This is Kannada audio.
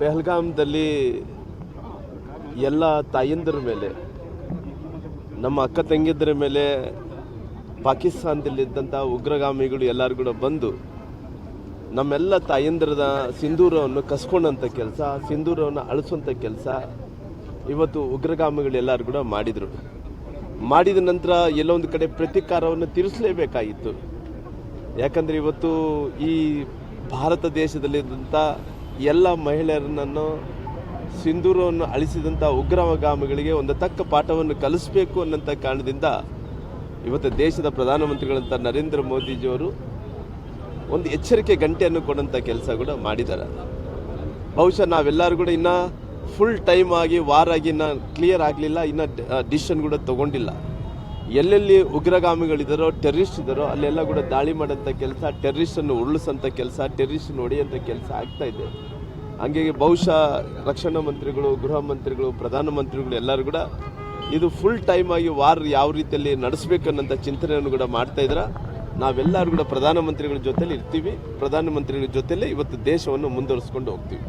ಪೆಹಲ್ಗಾಮ್ದಲ್ಲಿ ಎಲ್ಲ ತಾಯಂದಿರ ಮೇಲೆ, ನಮ್ಮ ಅಕ್ಕ ತಂಗಿದ್ರ ಮೇಲೆ, ಪಾಕಿಸ್ತಾನದಲ್ಲಿದ್ದಂಥ ಉಗ್ರಗಾಮಿಗಳು ಎಲ್ಲರೂ ಕೂಡ ಬಂದು ನಮ್ಮೆಲ್ಲ ತಾಯಂದಿರದ ಸಿಂಧೂರವನ್ನು ಕಸ್ಕೊಂಡಂಥ ಕೆಲಸ, ಸಿಂಧೂರವನ್ನು ಅಳಿಸುವಂಥ ಕೆಲಸ ಇವತ್ತು ಉಗ್ರಗಾಮಿಗಳು ಎಲ್ಲರೂ ಕೂಡ ಮಾಡಿದರು. ಮಾಡಿದ ನಂತರ ಎಲ್ಲೊಂದು ಕಡೆ ಪ್ರತೀಕಾರವನ್ನು ತೀರಿಸಲೇಬೇಕಾಗಿತ್ತು ಯಾಕಂದರೆ ಇವತ್ತು ಈ ಭಾರತ ದೇಶದಲ್ಲಿದ್ದಂಥ ಎಲ್ಲ ಮಹಿಳೆಯರನ್ನು ಸಿಂಧೂರವನ್ನು ಅಳಿಸಿದಂಥ ಉಗ್ರಗಾಮಿಗಳಿಗೆ ಒಂದು ತಕ್ಕ ಪಾಠವನ್ನು ಕಲಿಸಬೇಕು ಅನ್ನೋಂಥ ಕಾರಣದಿಂದ ಇವತ್ತು ದೇಶದ ಪ್ರಧಾನಮಂತ್ರಿಗಳಂಥ ನರೇಂದ್ರ ಮೋದಿಜಿಯವರು ಒಂದು ಎಚ್ಚರಿಕೆ ಗಂಟೆಯನ್ನು ಕೊಡೋಂಥ ಕೆಲಸ ಕೂಡ ಮಾಡಿದ್ದಾರೆ. ಬಹುಶಃ ನಾವೆಲ್ಲರೂ ಕೂಡ ಇನ್ನೂ ಫುಲ್ ಟೈಮ್ ಆಗಿ ವಾರಾಗಿ ಇನ್ನು ಕ್ಲಿಯರ್ ಆಗಲಿಲ್ಲ, ಇನ್ನು ಡಿಸಿಷನ್ ಕೂಡ ತೊಗೊಂಡಿಲ್ಲ. ಎಲ್ಲೆಲ್ಲಿ ಉಗ್ರಗಾಮಿಗಳಿದ್ದಾರೋ ಟೆರ್ರಿಸ್ಟ್ ಇದ್ದಾರೋ ಅಲ್ಲೆಲ್ಲ ಕೂಡ ದಾಳಿ ಮಾಡೋಂಥ ಕೆಲಸ ಟೆರ್ರಿಸ್ಟನ್ನು ಉರುಳಿಸೋಂಥ ಕೆಲಸ ಟೆರ್ರಿಸ್ಟನ್ನು ಹೊಡೆಯೋಂಥ ಕೆಲಸ ಆಗ್ತಾ ಇದೆ. ಹಂಗಾಗಿ ಬಹುಶಃ ರಕ್ಷಣಾ ಮಂತ್ರಿಗಳು, ಗೃಹ ಮಂತ್ರಿಗಳು ಪ್ರಧಾನಮಂತ್ರಿಗಳು ಎಲ್ಲರೂ ಕೂಡ ಇದು ಫುಲ್ ಟೈಮ್ ಆಗಿ ವಾರ್ ಯಾವ ರೀತಿಯಲ್ಲಿ ನಡೆಸಬೇಕನ್ನೋಂಥ ಚಿಂತನೆಯನ್ನು ಕೂಡ ಮಾಡ್ತಾ ಇದ್ರ. ನಾವೆಲ್ಲರೂ ಕೂಡ ಪ್ರಧಾನಮಂತ್ರಿಗಳ ಜೊತೆಲಿ ಇರ್ತೀವಿ. ಪ್ರಧಾನಮಂತ್ರಿಗಳ ಜೊತೆಲೇ ಇವತ್ತು ದೇಶವನ್ನು ಮುಂದುವರಿಸ್ಕೊಂಡು ಹೋಗ್ತೀವಿ.